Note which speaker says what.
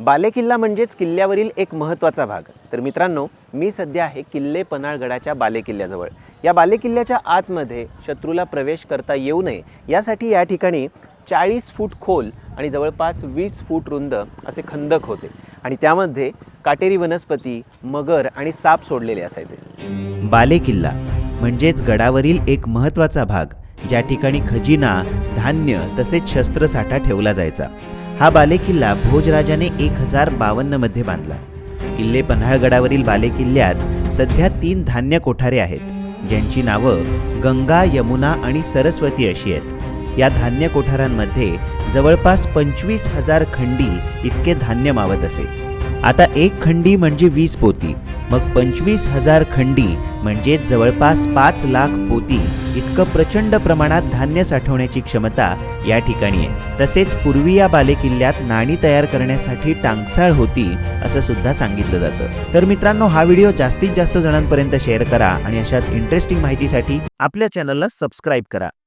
Speaker 1: बालेकिल्ला म्हणजेच किल्ल्यावरील एक महत्त्वाचा भाग. तर मित्रांनो मी सध्या आहे किल्ले पन्हाळगडाच्या बालेकिल्ल्याजवळ. या बालेकिल्ल्याच्या आतमध्ये शत्रूला प्रवेश करता येऊ नये यासाठी या ठिकाणी चाळीस फूट खोल आणि जवळपास वीस फूट रुंद असे खंदक होते. आणि त्यामध्ये काटेरी वनस्पती मगर आणि साप सोडलेले असायचे.
Speaker 2: बालेकिल्ला म्हणजेच गडावरील एक महत्त्वाचा भाग ज्या ठिकाणी खजिना धान्य तसेच शस्त्रसाठा ठेवला जायचा. हा बालेकिल्ला भोजराजाने एक हजार बावन्नमध्ये बांधला. किल्ले पन्हाळगडावरील बालेकिल्ल्यात सध्या तीन धान्य कोठारे आहेत. ज्यांची नावं गंगा यमुना आणि सरस्वती अशी आहेत. या धान्य कोठारांमध्ये जवळपास पंचवीस हजार खंडी इतके धान्य मावत असे. आता एक खंडी म्हणजे वीस पोती मग पंचवीस हजार खंडी म्हणजे जवळपास पाच लाख पोती. इतकं प्रचंड प्रमाणात धान्य साठवण्याची क्षमता या ठिकाणी आहे. तसेच पूर्वी या बालेकिल्ल्यात नाणी तयार करण्यासाठी टांगसाळ होती असं सुद्धा सांगितलं जातं. तर मित्रांनो हा व्हिडिओ जास्तीत जास्त जणांपर्यंत शेअर करा आणि अशाच इंटरेस्टिंग माहितीसाठी आपल्या चॅनलला सबस्क्राईब करा.